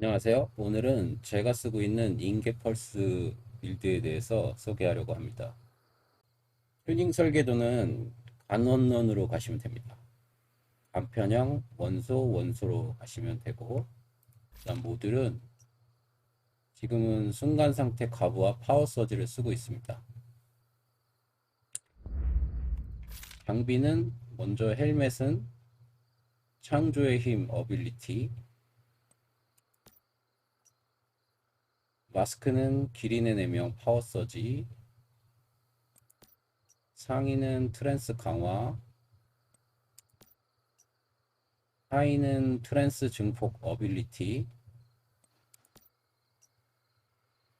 안녕하세요. 오늘은 제가 쓰고 있는 인게펄스 빌드에 대해서 소개하려고 합니다. 튜닝 설계도는 간원론으로 가시면 됩니다. 간편형, 원소, 원소로 가시면 되고, 그다음 모듈은 지금은 순간 상태 가부와 파워 서지를 쓰고 있습니다. 장비는 먼저 헬멧은 창조의 힘 어빌리티, 마스크는 기린의 내명 파워 서지, 상의는 트랜스 강화, 하의는 트랜스 증폭 어빌리티,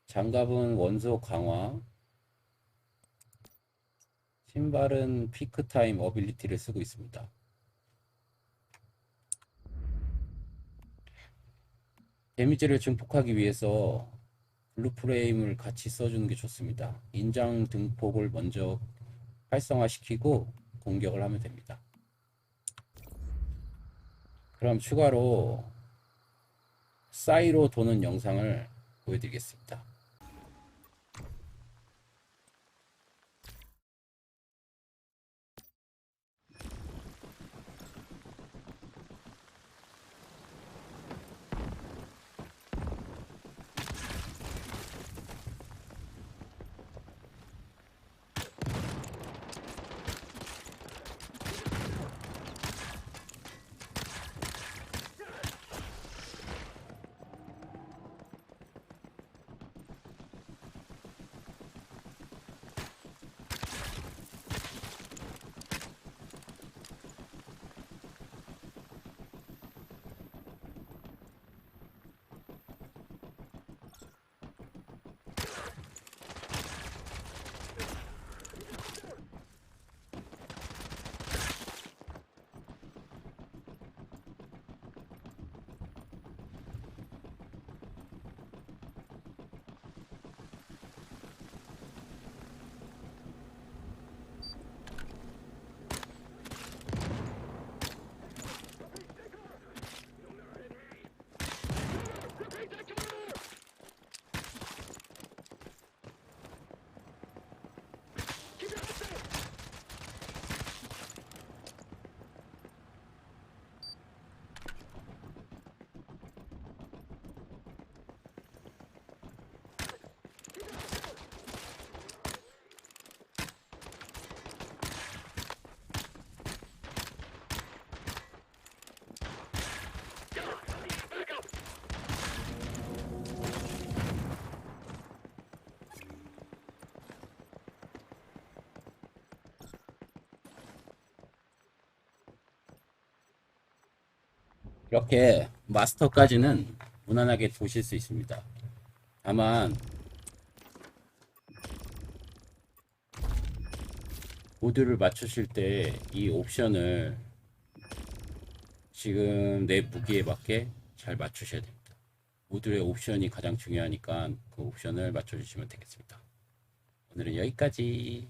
장갑은 원소 강화, 신발은 피크 타임 어빌리티를 쓰고 있습니다. 데미지를 증폭하기 위해서 블루 프레임을 같이 써주는 게 좋습니다. 인장 등폭을 먼저 활성화시키고 공격을 하면 됩니다. 그럼 추가로 사이로 도는 영상을 보여드리겠습니다. 이렇게 마스터까지는 무난하게 도실 수 있습니다. 다만 모듈을 맞추실 때 이 옵션을 지금 내 무기에 맞게 잘 맞추셔야 됩니다. 모듈의 옵션이 가장 중요하니까 그 옵션을 맞춰주시면 되겠습니다. 오늘은 여기까지.